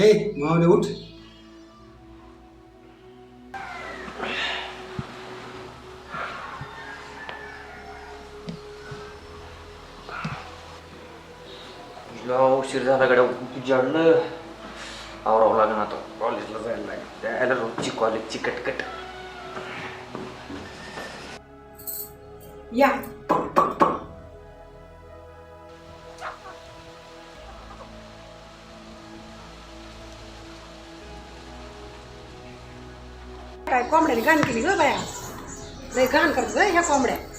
ए मावले उठ तुला उशीर झाला गड्या जडलं आवरावं लागेल आता कॉलेजला जायला लागेल द्यायला रोजची कॉलेजची कटकट या काय कोंबड्याने घाण केली ग बाया लय घाण करत ग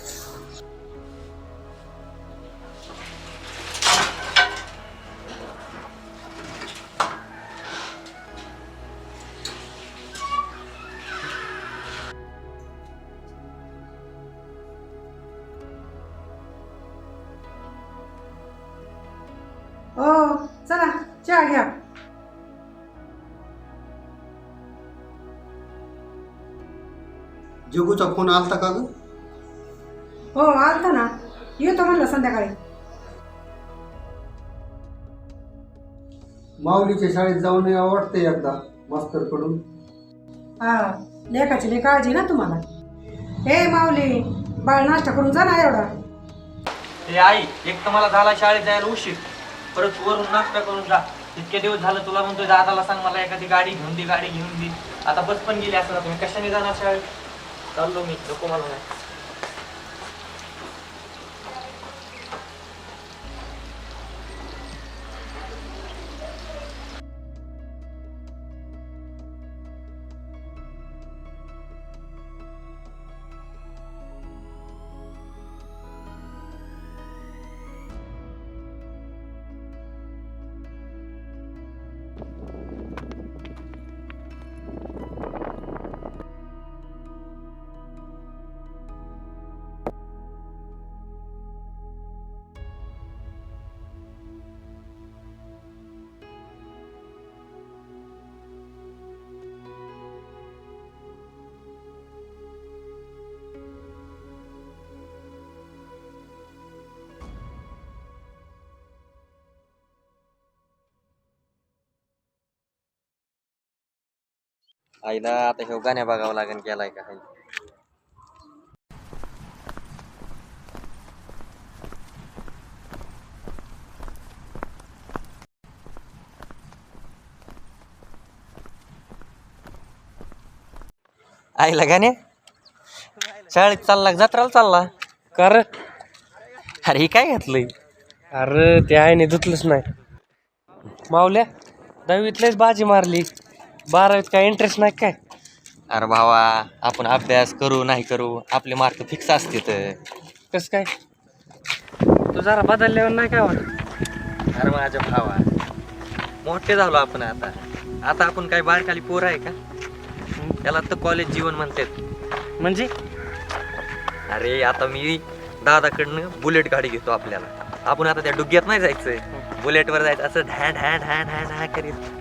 जगूचा फोन आलता का ग? हो आलता ना. येतो म्हणलं संध्याकाळी. माऊलीच्या शाळेत जाऊन यावं वाटतंय एकदा मास्तरकडून हा लेखाची लय काळजी ना तुम्हाला. हे माऊली बाळ नाश्ता करून जा ना एवढा. ते आई एक तर मला झाला शाळेत जायला उशीर. परत वरून नाश्ता करून जा. इतके दिवस झालं तुला म्हणतोय दादाला सांग मला एखादी गाडी घेऊन दे गाडी घेऊन दे. आता बस पण गेली असं तुम्ही कशाने जाणार शाळेत? चाललो मी नको मला नाही आईला आता हे गाण्या बघावं लागेल केलाय का हाय? आईला गाणे? शाळेत चालला जत्राला चालला? कर. अरे हे काय घातलंय? अरे ते आईने धुतलंच नाही. मावल्या दहावीतलेच बाजी मारली. बारावीत काय इंटरेस्ट नाही काय? अरे भावा आपण अभ्यास करू नाही करू आपले मार्क फिक्स असते तर. कस काय? तू जरा बदलल्यावर नाही काय वाटत? अरे माझ्या भावा मोठे झालो आपण आता. आता आपण काय बारकाली पोर आहे का? त्याला तर कॉलेज जीवन म्हणतात. म्हणजे? अरे आता मी दादाकडनं बुलेट गाडी घेतो आपल्याला. आपण आता त्या डुग्यात नाही जायचंय बुलेटवर जायचं असं ढॅ ढॅ ढॅ ढॅ ढॅ करीत.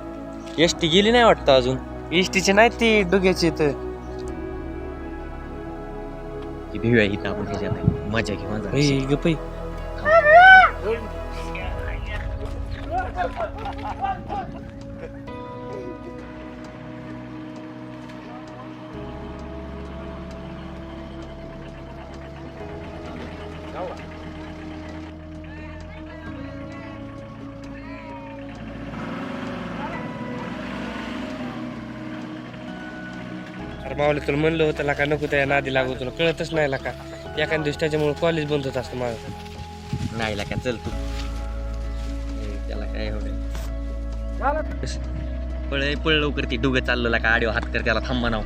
एस टी गेली नाही वाटतं अजून? इष्टीची नाही ती डुग्याची तर. ही भिव्या हिथं आपण ह्याच्यात मजा घे मजा. गपई माऊली तुला म्हणलं होतं का नको त्या नादी लागू तुला कळतच नाही का एखाद्या दिवशी त्याच्यामुळे कॉलेज बंद होत असतं माझं नाही का चल तू. ए, त्याला काय एवढं? पळ ए, पळ लवकर ती डुगं चाललं का आडीव हात कर त्याला थांबा नाव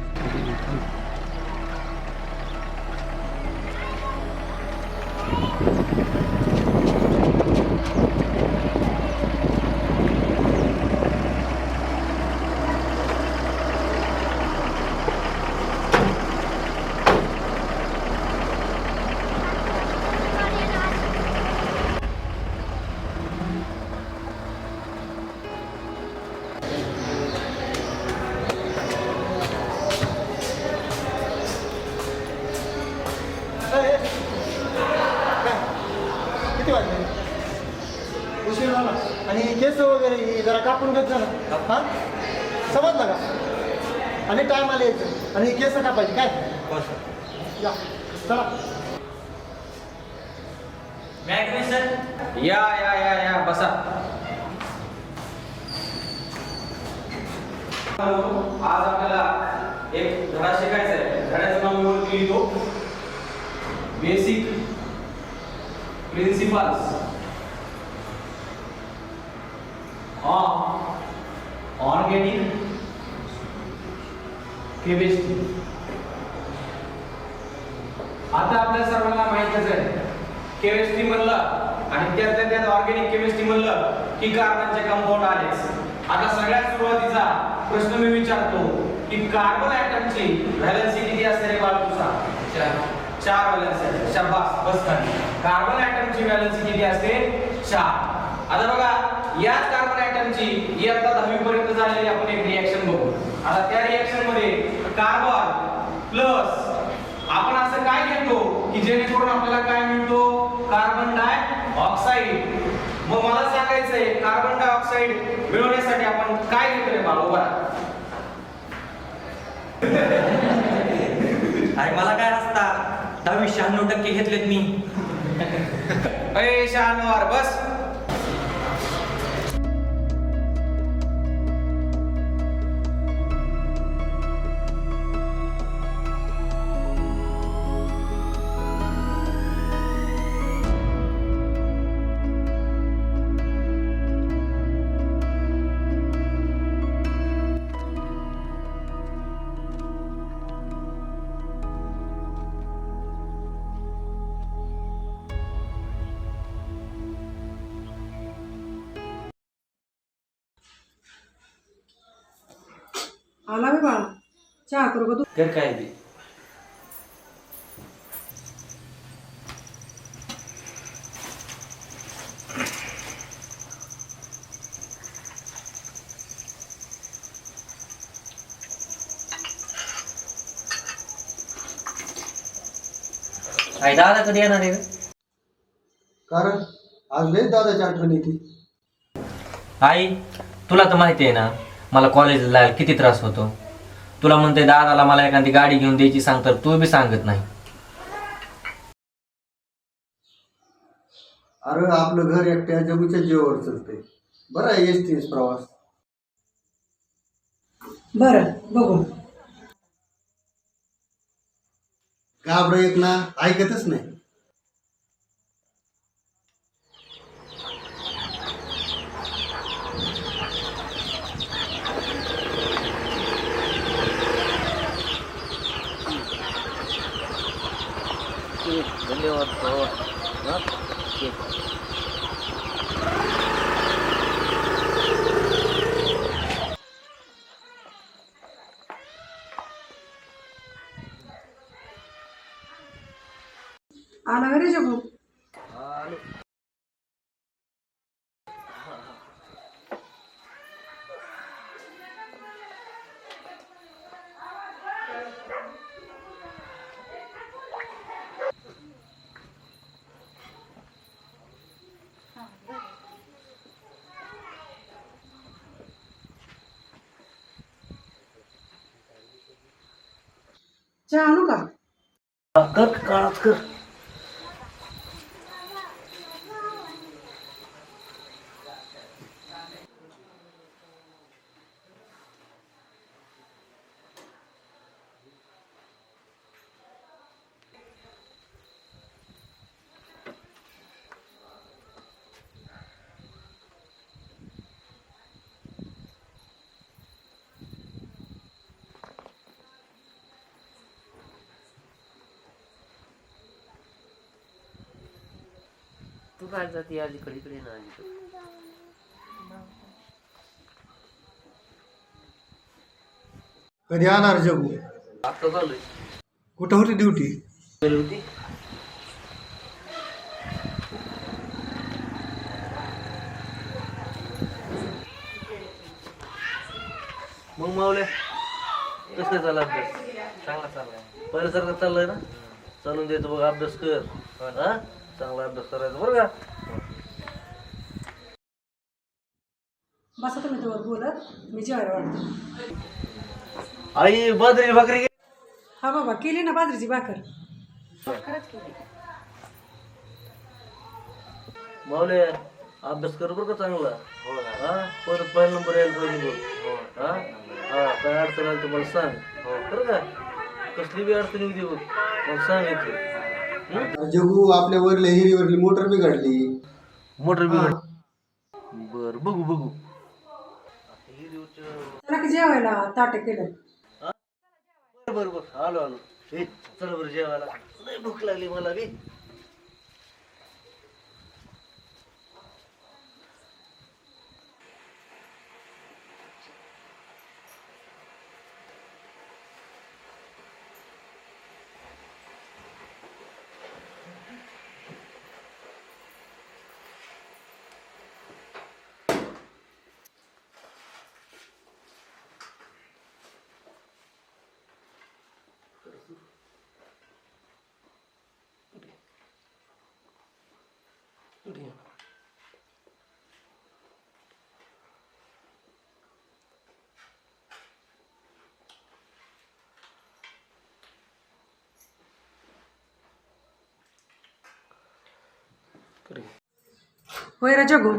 केस वगैरे हे जरा कापून घेत जा ना. हा? समजलं का? आणि टाइम आले यायचं आणि केस कापायचे काय? या. चला. या या या या बसा. आज आपल्याला एक धडा शिकायचा आहे. धड्याचं नाव मी वरती लिहितो. Basic principles of organic chemistry आता आपल्या सर्वांना माहितच आहे. केमिस्ट्री म्हणलं आणि त्यातल्या त्यात ऑर्गेनिक केमिस्ट्री म्हणलं की कार्बनचे कंपाऊंड आलेच. आता सगळ्यात सुरुवातीचा प्रश्न मी विचारतो की कार्बन ऍटमची व्हॅलन्सी किती असते रे बाळतुसा चार. व्हॅलन्सी शाबास बस खाली. कार्बन ऍटमची व्हॅलन्सी किती असते? चार. आता बघा याच कार्बन ऍटमची इयत्ता दहावी पर्यंत झालेली आपण एक रिएक्शन बघू. आता त्या रिएक्शनमध्ये कार्बन प्लस आपण असं काय घेतो की जेणेकरून आपल्याला काय मिळतो? कार्बन डाय ऑक्साईड मग मला सांगायचंय कार्बन डाय ऑक्साईड मिळवण्यासाठी आपण काय घेतो रे बाबा उभा राहा. अरे मला काय रस्ता? दहावी शहाण्णव टक्के घेतलेत मी. अय शहाणवार बस. आला मी बाळा. चहा करू का तू? कर काय ते काय दादा कधी येणार आहे कारण आज लय दादाची आठवण येते. आई तुला तर माहिती आहे ना मला कॉलेजला जायला किती त्रास होतो? तुला म्हणते दादाला मला एखादी गाडी घेऊन द्यायची सांग तर तू बी सांगत नाही. अरे आपलं घर एकट्या जगूच्या जीवावर चालतंय बरं आहे एस टीस प्रवास. बरं बघू. घाबरं एक ना ऐकतच नाही. आला घरी जगू? चहा आणू का? कर काळात कर. तू काय जाते अलीकडे इकडे ना अलीकडे कधी आणणार जगू? आता चालू कुठं होती ड्युटी? होती. मग मावल्या कसं काय चालला अभ्यास? चांगला चाललाय. पहिल्यासारखं चाललंय ना? चालून द्यायचं बघ अभ्यास कर. हा? चांगला अभ्यास करायचा बरं का? बसा तुम्ही तोवर बोलत मी जेवायला वाटते आई बाजरी भाकरी घे. हा बाबा केली ना बाजरीची भाकर. मावल्या अभ्यास कर बरं का चांगला. हा परत पहिला नंबर यायला पाहिजे बघ. हा. हा? काय अडचण आली तर मला सांग. बरं का? कसली बी अडचण येऊ दे बघ. मला सांग येते जगू आपल्या वरल्या हिरीवरली मोटर बिघडली. मोटर बिघड बर बघू बघू. त्याला की जेवायला ताटे केलं. बरं बरं बरं. आलो आलो. ए चल बरं जेवायला. लय भूक लागली मला बी. होय रे जगू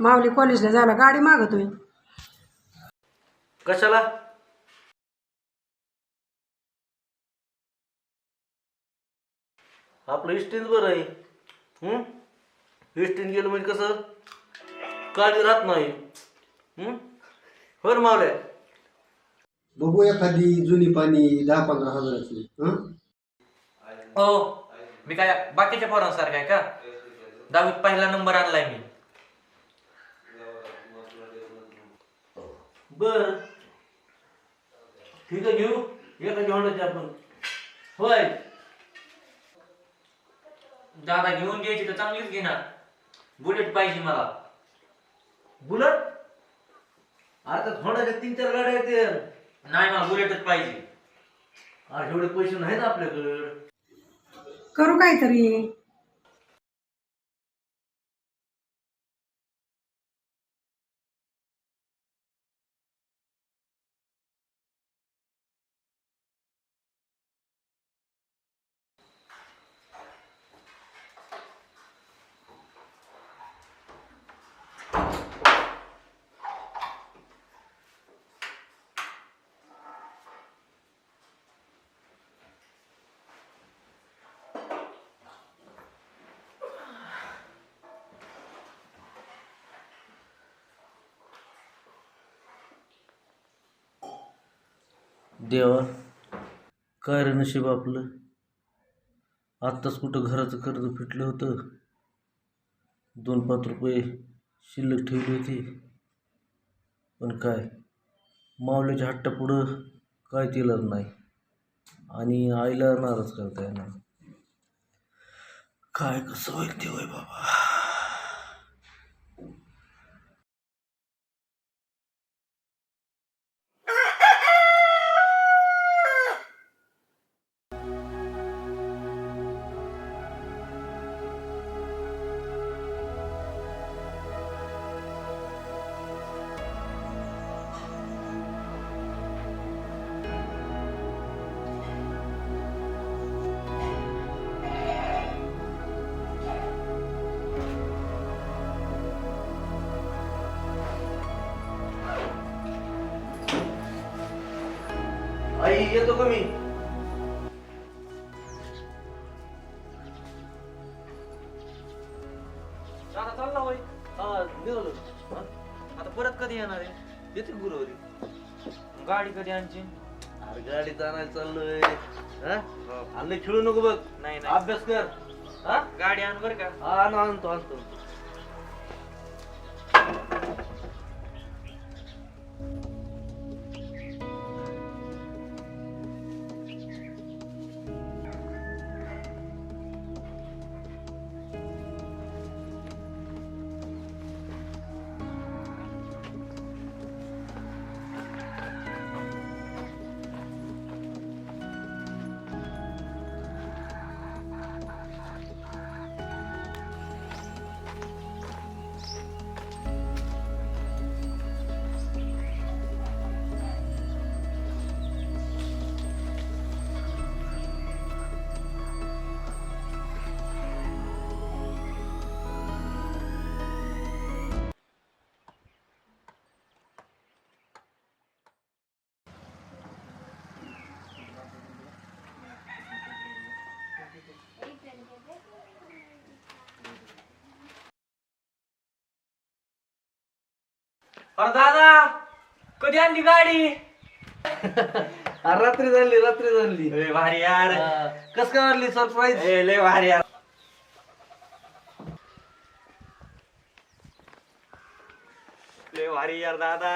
माऊली कॉलेजला जायला गाडी मागतोय. कशाला? आपलं इष्टीन बरं आहे. हम्म इष्टीन गेलं म्हणजे कसं? काळजी राहत नाही. हम्म हो रे मावल्या? बघू एखादी जुनी पाणी दहा पंधरा हजाराची हं? हो मी काय बाकीच्या पोरांसारखं आहे का? दहावीत पहिला नंबर आणलाय मी. बर. ठीक आहे घेऊ. एखादी होण्याची आपण. होय. दादा घेऊन घ्यायची तर चांगलीच घेणार. बुलेट पाहिजे मला. बुलेट? आता होण्याच्या तीन चार गाड्या आहेत नाही मला बुलेटच पाहिजे. अरे एवढे पैसे नाहीत आपल्याकडं. करू काहीतरी. देवा काय रे नशीब आपलं? आत्ताच कुठं घराचं कर्ज फिटलं होतं. दोन पाच रुपये शिल्लक ठेवली होती. पण काय माऊलीच्या हट्टापुढं काय केलं नाही. आणि आईला नाराज करता येणार. काय कसं होईल ते होय बाबा. आणची अरे गाडी आणायला चाललोय. हा? आणि लय खेळू नको बघ. नाही नाही. अभ्यास कर. हा? गाडी आण बरं का. हा, आणतो आणतो आणतो. अरे दादा कधी आणली गाडी? रात्री झाली रात्री झाली. लय भारी यार. कस काय आणली सरप्राईज ए, लय भारी यार. लय भारी यार दादा.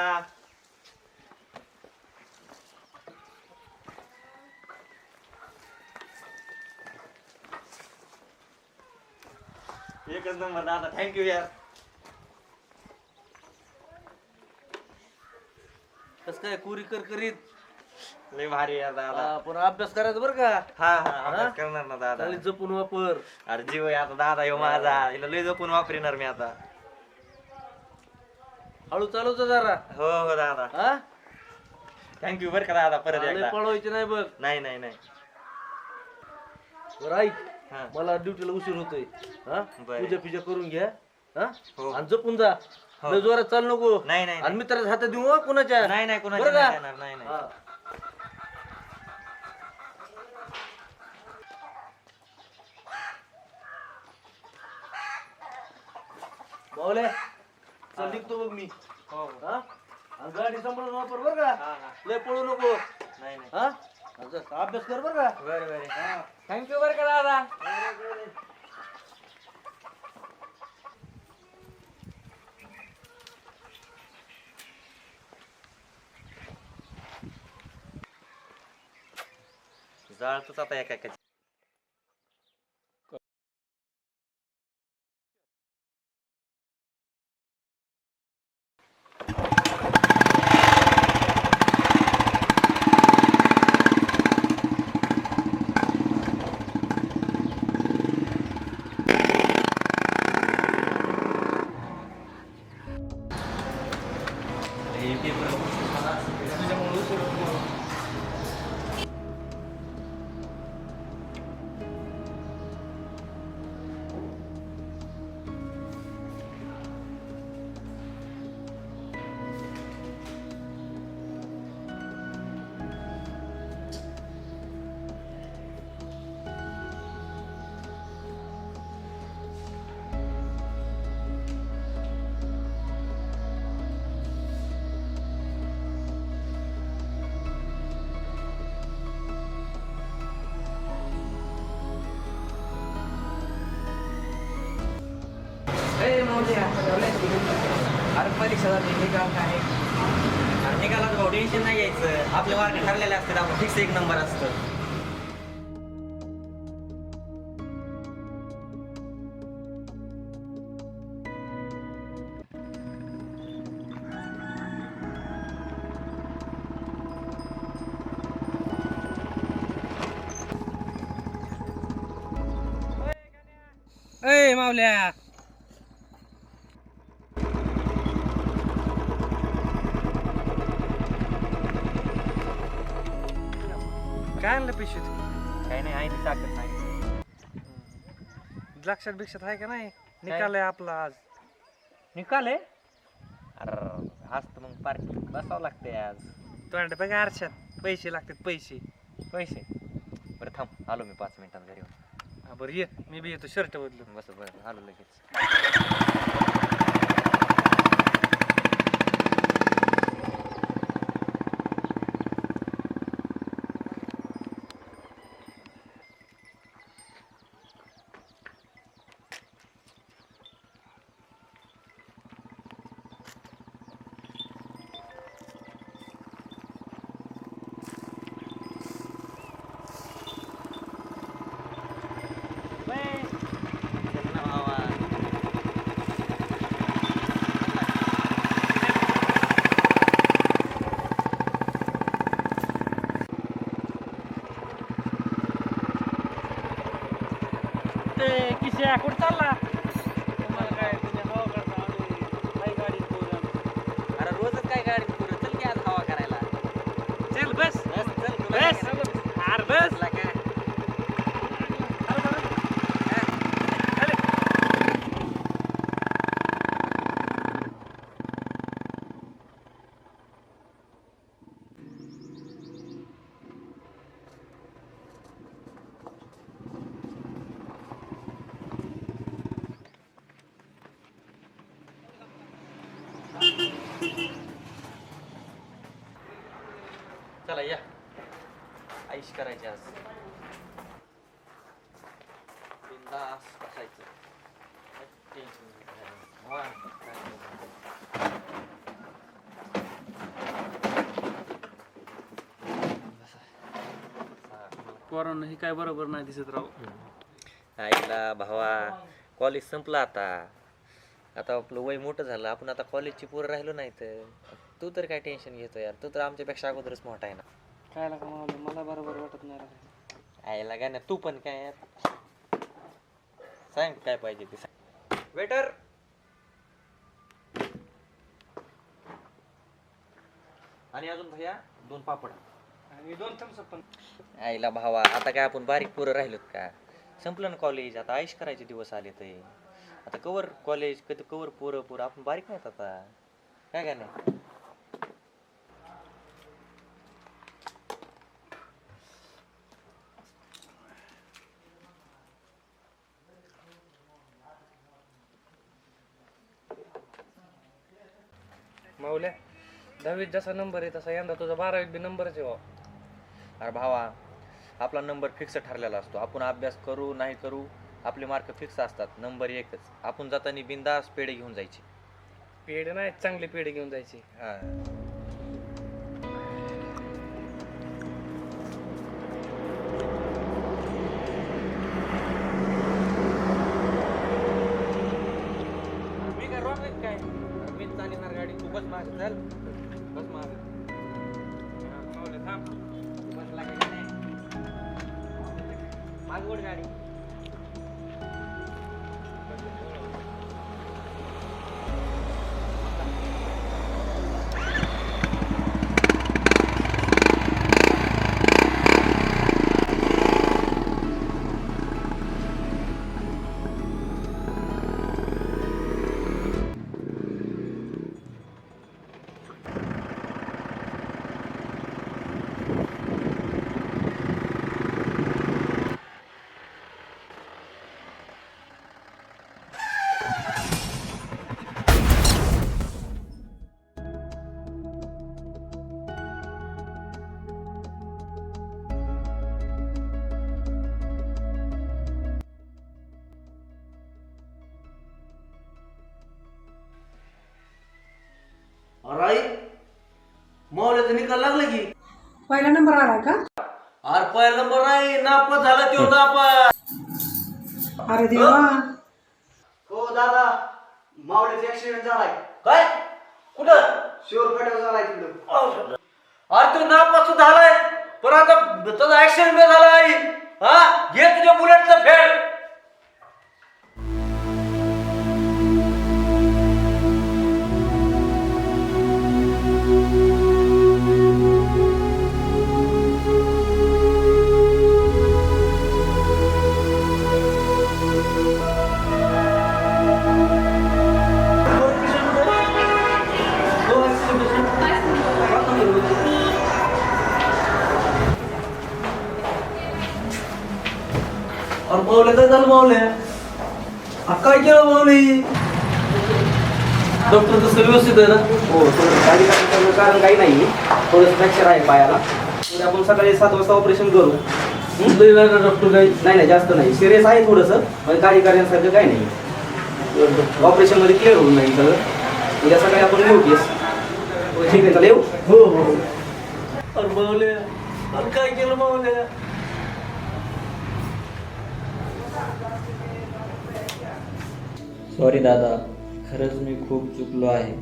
एकच नंबर दादा थँक्यू यार. कस काय कुरी कर करीत? लय भारी यार दादा. हा, पण अभ्यास करायचा बरं का? हा हा अभ्यास करणार ना दादा. चांगली जपून वापर. अरे जीव आहे आता दादा यो माझा. हिला लय जपून वापरणार मी आता. हळू चालवतो जरा. हो हो दादा. हा? थँक्यू बरं का दादा परत लय एकदा. पळवायचे नाही बघ. नाही नाही नाही. बरं ऐक. हा. मला ड्युटीला उशीर होतोय. हा? बरं. पूजा पूजा करून घ्या. हा? हो. आणि जपून जा. लय जोरात चाल नको. नाही नाही आणि मित्राच्या हातात देऊ हं कुणाच्या? नाही नाही कोणाच्या बरं का? नाही देणार, नाही नाही. हा. मावल्या चल निघतो बघ मी. हो हा. आणि गाडी सांभाळून वापर बर का? हा हा. लय पळू नको. नाही नाही. हा? आणि जरा अभ्यास कर बर का? बरं बरं. थँक्यू बरं का दादा. जाळतोच आता एका एका परीक्षा झाली निकाल काय? अरे निकालात भाऊ टेन्शन नाही घ्यायचं आपले मार्क ठरलेले असतात आपण फिक्स एक नंबर असतं. काय आणलं पिशवीत? काही नाही आहे ती ताकद नाही लक्षात बिक्षात आहे का नाही? निकाल आहे आपला आज. निकाल आहे? अरे आज तर मग पार्टी बसावं लागते आज. तोंड बघा आरशात. पैसे लागतात पैसे. पैसे? बरं थांब आलो मी पाच मिनिटात घरी. हा, बरं ये. मी बी येतो शर्ट बदलून. बस बरं आलो लगेच. म्हणते किशा कुठं चालला तुम्हाला काय तुझ्या भावाकडचा आम्ही काय गाडी पोरं. अरे रोजच काय गाडी पुरं चल की आज हवा करायला चल बस बस चल तुला बस काय नको. अरे बस तुला काय चला या आईश करायची आज? बिंदास बसायचं. पोरांना हे काय बरोबर नाही दिसत राव. आईला भावा कॉलेज संपलं आता. आता आपलं वय मोठं झालं आपण आता कॉलेजची पोरं राहिलो नाही तर तू तर काय टेन्शन घेतो यार. तू तर आमच्यापेक्षा अगोदरच मोठा आहे ना. काय लागा मावलं मला बरोबर वाटत नाही राव. आईला काय ना तू पण काय यार? सांग काय पाहिजे ते सांग. वेटर! आणि अजून भैया दोन पापड. आणि दोन थम्सअप पण. आईला भावा आता काय आपण बारीक पोरं राहिलोत का? संपलं ना कॉलेज आता आयुष करायचे दिवस आले ते. आता कवर कॉलेज कधी कवर पोरं पोरं आपण बारीक नाहीत आता. काय काय नाही मावल्या दहावीत जसा नंबर आहे तसा यंदा तुझा बारावीत बी नंबरच आहे भाऊ. अरे भावा आपला नंबर फिक्स ठरलेला असतो. आपण अभ्यास करू नाही करू आपले मार्क फिक्स असतात. नंबर एकच. आपण जाताना बिंदास पेढे घेऊन जायचे. पेढे नाही चांगले पेढे घेऊन जायचे. हा. मी काय रॉंग काय? मी चालणार गाडी. बस माग चल. माग आई मावल्याचा निकाल लागला की? पहिला नंबर आला का? अरे पहिला नंबर नाही नापास झाला तो नापास. अरे देवा. हो? दादा मावळ्याचा ऍक्सिडेंट झालाय. काय? कुठं? शिवर फाट्यावर झालाय तिकडं. अरे तू नापास झालाय पण आता त्याचा ऍक्सिडेंट झाला आई हा? घे तुझ्या बुलेटचा फेड मावली डॉक्टर तसं व्यवस्थित आहे ना? हो थोडं गाडी कारण काही नाही. थोडंसं फ्रॅक्चर आहे पायाला. तर आपण सकाळी सात वाजता ऑपरेशन करू. लई नाही ना डॉक्टर काही? नाही नाही जास्त नाही. सिरियस आहे थोडंसं पण गाडी करण्यासारखं काही नाही. ऑपरेशनमध्ये क्लिअर होऊन नाही सगळं. उद्या सकाळी आपण येऊ केस. ठीक आहे चला येऊ. हो हो. अरे मावल्या अरे काय केलं मावल्या? सॉरी दादा खरंच मी खूप चुकलो आहे.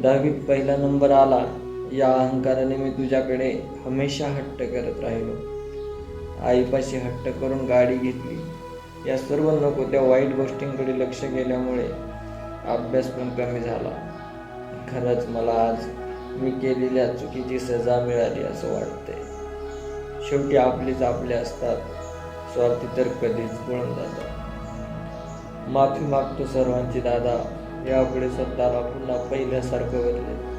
दहावीत पहिला नंबर आला या अहंकाराने मी तुझ्याकडे हमेशा हट्ट करत राहिलो. आईपाशी हट्ट करून गाडी घेतली. या सर्व नको त्या वाईट गोष्टींकडे लक्ष गेल्यामुळे अभ्यास पण कमी झाला. खरंच मला आज मी केलेल्या चुकीची सजा मिळाली असं वाटतंय. शेवटी आपलीच आपले असतात. स्वार्थी तर कधीच पळून जातात. माफी मागतो सर्वांची दादा. यापुढे स्वतःला पुन्हा पहिल्यासारखं बदलेल.